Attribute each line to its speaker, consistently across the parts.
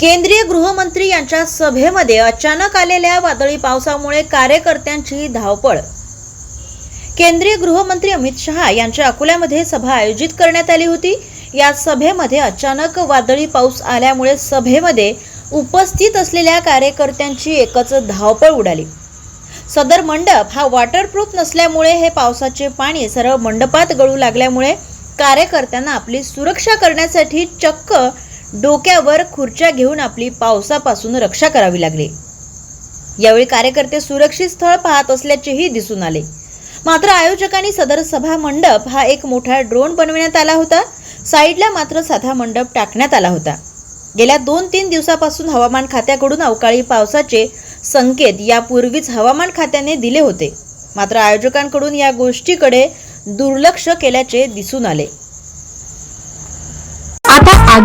Speaker 1: केंद्रीय गृहमंत्री यांच्या सभेमध्ये अचानक आलेल्या वादळी पावसामुळे कार्यकर्त्यांची धावपळ. केंद्रीय गृहमंत्री अमित शहा यांच्या अकोल्यामध्ये सभा आयोजित करण्यात आली होती. या सभेमध्ये अचानक वादळी पाऊस आल्यामुळे सभेमध्ये उपस्थित असलेल्या कार्यकर्त्यांची एकच धावपळ उडाली. सदर मंडप हा वॉटरप्रूफ नसल्यामुळे हे पावसाचे पाणी सरळ मंडपात गळू लागल्यामुळे कार्यकर्त्यांना आपली सुरक्षा करण्यासाठी चक्क डोक्यावर खुर्च्या घेऊन आपली पावसापासून रक्षा करावी लागली. यावेळी कार्यकर्ते सुरक्षित स्थळ पाहत असल्याचेही दिसून आले. मात्र आयोजकांनी सदर सभा मंडप हा एक मोठा ड्रोन बनविण्यात आला होता. साईडला मात्र साधा मंडप टाकण्यात आला होता. गेल्या दोन तीन दिवसापासून हवामान खात्याकडून अवकाळी पावसाचे संकेत यापूर्वीच हवामान खात्याने दिले होते. मात्र आयोजकांकडून या गोष्टीकडे दुर्लक्ष केल्याचे दिसून आले.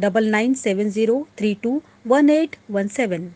Speaker 2: 9970321817.